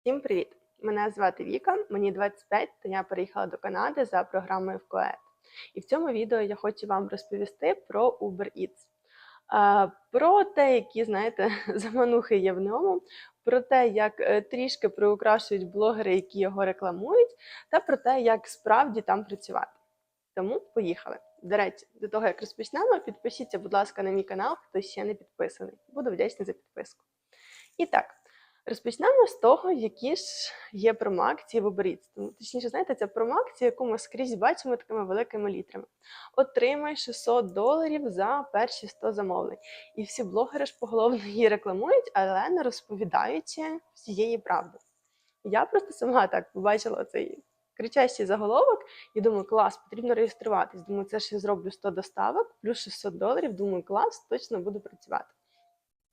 Всім привіт! Мене звати Віка, мені 25, та я переїхала до Канади за програмою в КОЕД. І в цьому відео я хочу вам розповісти про Uber Eats. Про те, які, знаєте, заманухи є в ньому, про те, як е, трішки приукрашують блогери, які його рекламують, та про те, як справді там працювати. Тому поїхали. До речі, до того як розпочнемо, підпишіться, будь ласка, на мій канал, хто ще не підписаний. Буду вдячна за підписку. І так, розпочнемо з того, які ж є промоакції в Uber точніше, знаєте, це промоакція, яку ми скрізь бачимо такими великими літрами. Отримай 600 доларів за перші 100 замовлень. І всі блогери ж поголовно її рекламують, але не розповідаючи всієї правди. Я просто сама так побачила цей кричащий заголовок і думаю, клас, потрібно реєструватись. Думаю, це ж я зроблю 100 доставок, плюс 600 доларів. Думаю, клас, точно буду працювати.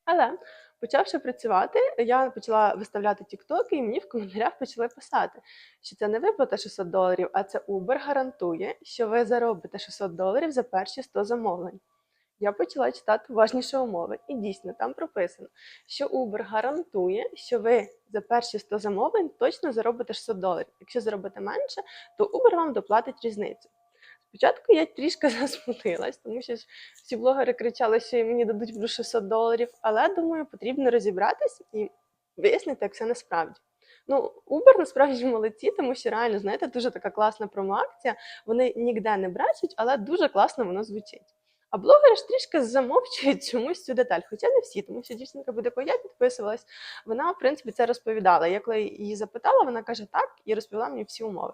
Але почавши працювати, я почала виставляти тіктоки, і мені в коментарях почали писати, що це не виплата 600 доларів, а це Uber гарантує, що ви заробите 600 доларів за перші 100 замовлень. Я почала читати уважніше умови, і дійсно там прописано, що Uber гарантує, що ви за перші 100 замовлень точно заробите 600 доларів. Якщо заробите менше, то Uber вам доплатить різницю. Спочатку я трішки засмутилась, тому що всі блогери кричали, що мені дадуть плюс 600 доларів, але думаю, потрібно розібратись і вияснити, як все насправді. Ну, Uber насправді молодці, тому що реально, знаєте, дуже така класна промоакція. Вони ніде не брешуть, але дуже класно воно звучить. А блогери ж трішки замовчують чомусь цю деталь, хоча не всі, тому що дівчинка, до якої я підписувалась, вона, в принципі, це розповідала. Я коли її запитала, вона каже так і розповіла мені всі умови.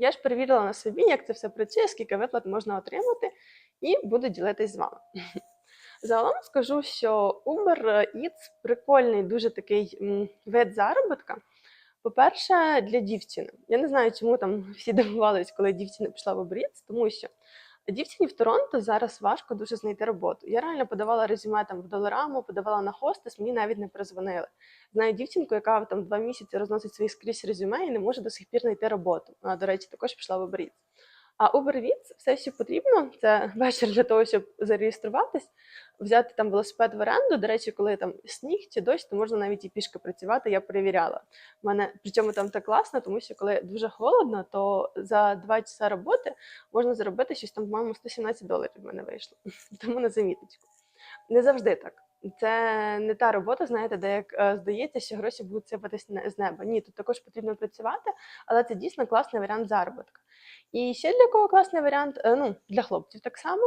Я ж перевірила на собі, як це все працює, скільки виплат можна отримати, і буду ділитись з вами. Загалом скажу, що Uber Eats прикольний дуже такий вид заробітка. По-перше, для дівчини. Я не знаю, чому там всі дивувались, коли дівчина пішла в Uber Eats, тому що дівчині в Торонто зараз важко дуже знайти роботу. Я реально подавала резюме там в Долараму, подавала на хостес, мені навіть не перезвонили. Знаю дівчинку, яка там два місяці розносить свої скрізь резюме і не може до сих пір знайти роботу. Вона, до речі, також пішла в Eats. А Uber Eats все, що потрібно, це вечір для того, щоб зареєструватись, взяти там велосипед в оренду. До речі, коли там сніг чи дощ, то можна навіть і пішки працювати. Я перевіряла. У мене причому там так класно, тому що коли дуже холодно, то за два часа роботи можна заробити щось там, по-моєму, 117 доларів в мене вийшло. Тому на заміточку. Не завжди так. Це не та робота, знаєте, де як е, здається, що гроші будуть сипатись з неба. Ні, тут також потрібно працювати, але це дійсно класний варіант заробітка. І ще для кого класний варіант, е, ну, для хлопців так само.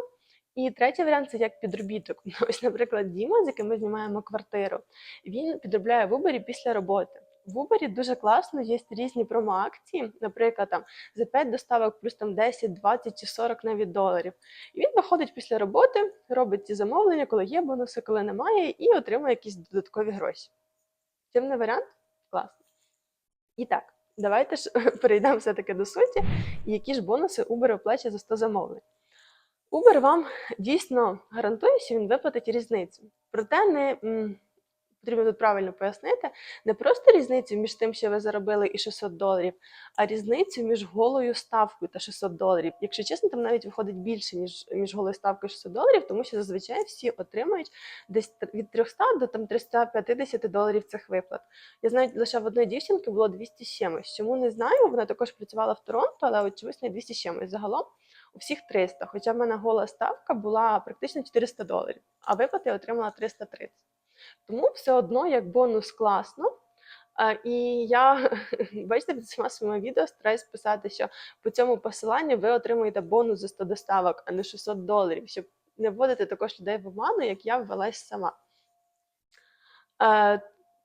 І третій варіант це як підробіток. Ось, наприклад, Діма, з яким ми знімаємо квартиру, він підробляє в Uber після роботи. В Uber дуже класно, є різні промоакції, наприклад, там за 5 доставок плюс там 10, 20 чи 40 навіть доларів. І він виходить після роботи, робить ці замовлення, коли є бонуси, коли немає, і отримує якісь додаткові гроші. Чим варіант? Класно. І так, давайте ж перейдемо все-таки до суті, які ж бонуси Uber оплачує за 100 замовлень. Uber вам дійсно гарантує, що він виплатить різницю. Проте не потрібно тут правильно пояснити, не просто різницю між тим, що ви заробили і 600 доларів, а різницю між голою ставкою та 600 доларів. Якщо чесно, там навіть виходить більше, ніж між голою ставкою і 600 доларів, тому що зазвичай всі отримують десь від 300 до там 350 доларів цих виплат. Я знаю, лише в одної дівчинки було 200 з чимось. Чому не знаю? Вона також працювала в Торонто, але не 200 чимось. Загалом у всіх 300. Хоча в мене гола ставка була практично 400 доларів, а виплати я отримала 330. Тому все одно як бонус класно. І я, бачите, під цими своїми відео стараюсь писати, що по цьому посиланню ви отримуєте бонус за 100 доставок, а не 600 доларів, щоб не вводити також людей в оману, як я ввелась сама.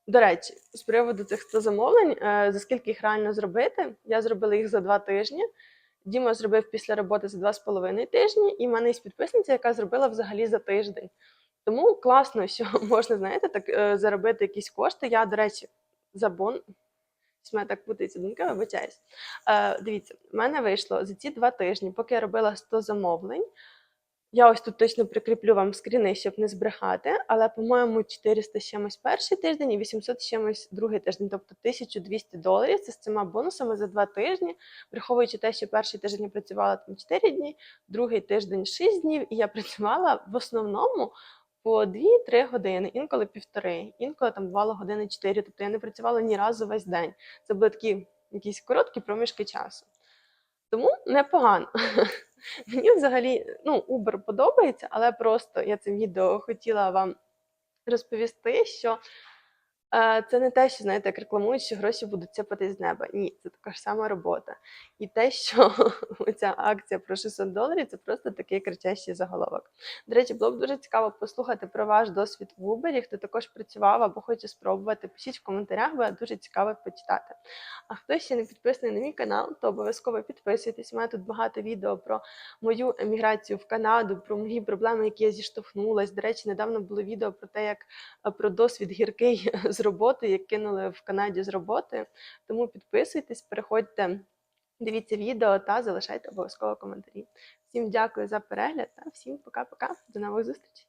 До речі, з приводу цих 100 замовлень, е, за скільки їх реально зробити, я зробила їх за два тижні. Діма зробив після роботи за два з половиною тижні, і в мене є підписниця, яка зробила взагалі за тиждень. Тому класно, що можна, знаєте, так е, заробити якісь кошти. Я, до речі, за бон. Щось в мене так путається думка, вибачаюсь. Е, дивіться, в мене вийшло за ці два тижні, поки я робила 100 замовлень. Я ось тут точно прикріплю вам скріни, щоб не збрехати, але, по-моєму, 400 з чимось перший тиждень і 800 з чимось другий тиждень, тобто 1200 доларів. Це з цими бонусами за два тижні, враховуючи те, що перший тиждень я працювала там 4 дні, другий тиждень 6 днів, і я працювала в основному по 2-3 години, інколи півтори, інколи там бувало години 4. Тобто я не працювала ні разу весь день. Це були такі якісь короткі проміжки часу. Тому непогано. Мені взагалі ну, Uber подобається, але просто я цим відео хотіла вам розповісти, що це не те, що знаєте, як рекламують, що гроші будуть сипати з неба. Ні, це така ж сама робота. І те, що ця акція про 600 доларів, це просто такий кричащий заголовок. До речі, було б дуже цікаво послухати про ваш досвід в Uber, хто також працював або хоче спробувати. Пишіть в коментарях, бо дуже цікаво почитати. А хто ще не підписаний на мій канал, то обов'язково підписуйтесь. У мене тут багато відео про мою еміграцію в Канаду, про мої проблеми, які я зіштовхнулась. До речі, недавно було відео про те, як е, про досвід гіркий з роботи, як кинули в Канаді з роботи. Тому підписуйтесь, переходьте, дивіться відео та залишайте обов'язково коментарі. Всім дякую за перегляд та всім пока-пока. До нових зустрічей!